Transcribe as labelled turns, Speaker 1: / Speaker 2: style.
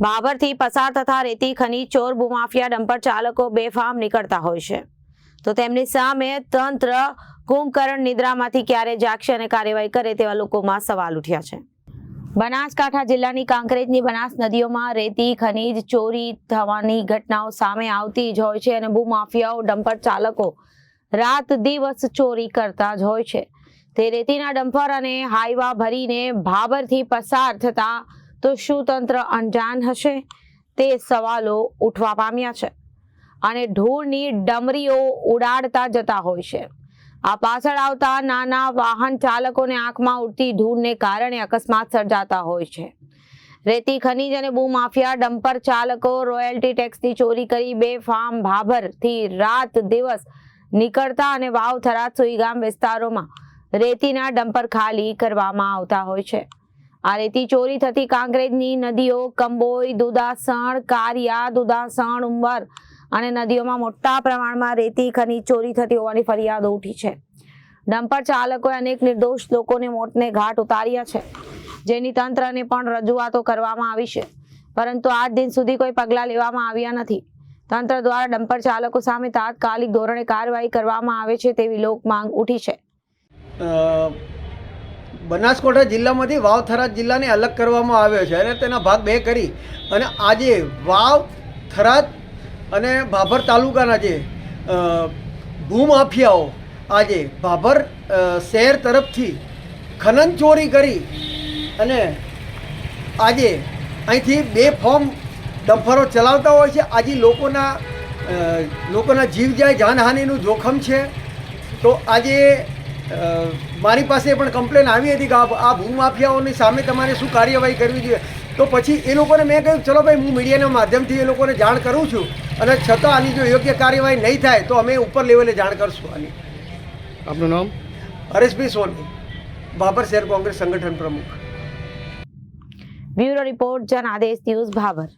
Speaker 1: બાબરથી પસાર થતા રેતી, ખનીજ, ચોર, ભૂમાફિયા, ડમ્પર ચાલકો બેફામ નીકળતા હોય છે. તો તેમની સામે તંત્ર કુંભકરણ નિદ્રામાંથી ક્યારે જાગશે અને કાર્યવાહી કરે તેવા લોકોમાં સવાલ ઉઠ્યા છે. બનાસકાંઠા જિલ્લાની કાંકરેજની બનાસ નદીઓમાં રેતી, ખનીજ, ચોરી થવાની ઘટનાઓ સામે આવતી જ હોય છે અને ભૂમાફિયાઓ, ડમ્પર ચાલકો રાત દિવસ ચોરી કરતા જ હોય છે. તે રેતીના ડમ્પર અને હાઈવા ભરીને ભાબરથી પસાર થતા તો શું તંત્ર અંજાન હશે? તે સવાલો ઉઠવા પામ્યા છે. અને ઢોરની ડમરીઓ ઉડાડતા જતા હોય છે. આ પાછળ આવતા નાના વાહન ચાલકોને આંખમાં ઉડતી ધૂળને કારણે અકસ્માત સર્જાતા હોય છે. રેતી, ખનીજ અને ભૂમાફિયા, ડમ્પર ચાલકો, રોયલ્ટી ટેક્સની ચોરી કરી બે ફાર્મ ભાભરથી રાત દિવસ નીકળતા અને વાવ થરાદ સુઈગામ વિસ્તારોમાં રેતીના ડમ્પર ખાલી કરવામાં આવતા હોય છે. આ રેતી ચોરી થતી કાંકરેજની નદીઓ કંબોઈ, દુદાસણ, કારિયા, દુદાસણ, ઉંબર અને નદીઓમાં મોટા પ્રમાણમાં રેતી ખનીજ ચોરી થતી હોવાની ફરિયાદો ઉઠી છે. ડમ્પર ચાલકોએ અનેક નિર્દોષ લોકોને મોતને ઘાટ ઉતાર્યા છે. જેની તંત્રને પણ રજૂઆતો કરવામાં આવી છે. પરંતુ આજ દિન સુધી કોઈ પગલાં લેવામાં આવ્યા નથી. તંત્ર દ્વારા ડમ્પર ચાલકો સામે તાત્કાલિક ધોરણે કાર્યવાહી કરવામાં આવે છે તેવી લોક માંગ ઉઠી છે.
Speaker 2: બનાસકાંઠા જિલ્લામાંથી વાવ થરાદ જિલ્લાને અલગ કરવામાં આવ્યો છે અને તેના ભાગ બે કરી. અને આજે વાવ, થરાદ અને ભાભર તાલુકાના જે ભૂમાફિયાઓ આજે ભાભર શહેર તરફથી ખનન ચોરી કરી અને આજે અહીંથી બે ફોર્મ ડમ્ફરો ચલાવતા હોય છે. આજે લોકોના લોકોના જીવ જાય જાનહાનિનું જોખમ છે. તો આજે મારી પાસે પણ કમ્પ્લેન આવી હતી કે આ આ ભૂમાફિયાઓની સામે તમારે શું કાર્યવાહી કરવી જોઈએ. તો પછી એ લોકોને મેં કહ્યું ચલો ભાઈ હું મીડિયાના માધ્યમથી એ લોકોને જાણ કરું છું અને છતાં આની જો યોગ્ય કાર્યવાહી નહીં થાય તો અમે ઉપર લેવલે જાણ કરશું આની.
Speaker 3: આપનું નામ?
Speaker 2: હરેશભાઈ સોની બાબર શહેર કોંગ્રેસ સંગઠન પ્રમુખ.
Speaker 1: બ્યુરો રિપોર્ટ જન આદેશ ન્યૂઝ ભાભર